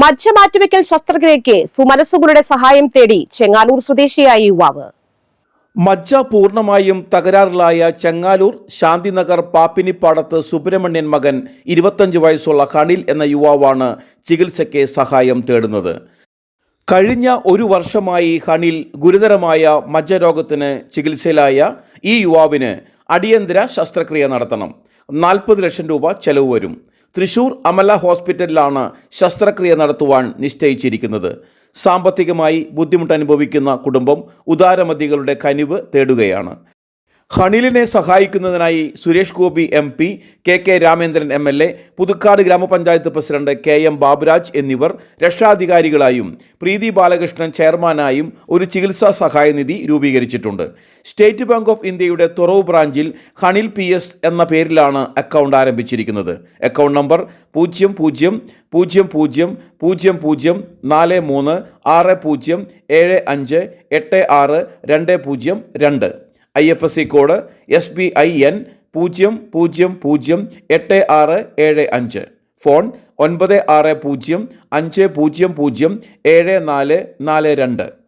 മജ്ജ മാറ്റിവെക്കൽ ശസ്ത്രക്രിയയ്ക്ക് സുമനസ്സുകളുടെ സഹായം തേടി ചെങ്ങാലൂർ സ്വദേശിയായ യുവാവ്. മജ്ജ പൂർണമായും തകരാറിലായ ചെങ്ങാലൂർ ശാന്തിനഗർ പാപ്പിനിപ്പാടത്ത് സുബ്രഹ്മണ്യൻ മകൻ ഇരുപത്തഞ്ച് വയസ്സുള്ള ഹണിൽ എന്ന യുവാവാണ് ചികിത്സയ്ക്ക് സഹായം തേടുന്നത്. കഴിഞ്ഞ ഒരു വർഷമായി ഹണിൽ ഗുരുതരമായ മജ്ജ രോഗത്തിന് ചികിത്സയിലായ ഈ യുവാവിന് അടിയന്തര ശസ്ത്രക്രിയ നടത്തണം. നാൽപ്പത് ലക്ഷം രൂപ ചെലവ് വരും. തൃശൂർ അമല ഹോസ്പിറ്റലിലാണ് ശസ്ത്രക്രിയ നടത്തുവാൻ നിശ്ചയിച്ചിരിക്കുന്നത്. സാമ്പത്തികമായി ബുദ്ധിമുട്ടനുഭവിക്കുന്ന കുടുംബം ഉദാരമതികളുടെ കനിവ് തേടുകയാണ്. ഹണിലിനെ സഹായിക്കുന്നതിനായി Suresh Gopi M P K K Ramendran M L A Puthukkad ഗ്രാമപഞ്ചായത്ത് പ്രസിഡന്റ് കെ എം ബാബുരാജ് എന്നിവർ രക്ഷാധികാരികളായും പ്രീതി ബാലകൃഷ്ണൻ ചെയർമാനായും ഒരു ചികിത്സാ സഹായ നിധി രൂപീകരിച്ചിട്ടുണ്ട്. സ്റ്റേറ്റ് ബാങ്ക് ഓഫ് ഇന്ത്യയുടെ തുറവ് ബ്രാഞ്ചിൽ ഹണിൽ പി എസ് എന്ന പേരിലാണ് അക്കൗണ്ട് ആരംഭിച്ചിരിക്കുന്നത്. അക്കൗണ്ട് നമ്പർ പൂജ്യം പൂജ്യം പൂജ്യം പൂജ്യം പൂജ്യം പൂജ്യം നാല് മൂന്ന് ആറ് പൂജ്യം ഏഴ് അഞ്ച് എട്ട് ആറ് രണ്ട് പൂജ്യം രണ്ട്. I F S C code S B I N പൂജ്യം പൂജ്യം പൂജ്യം എട്ട് ആറ് ഏഴ് അഞ്ച്. ഫോൺ ഒൻപത് ആറ് പൂജ്യം അഞ്ച് പൂജ്യം പൂജ്യം ഏഴ് നാല് നാല് രണ്ട്.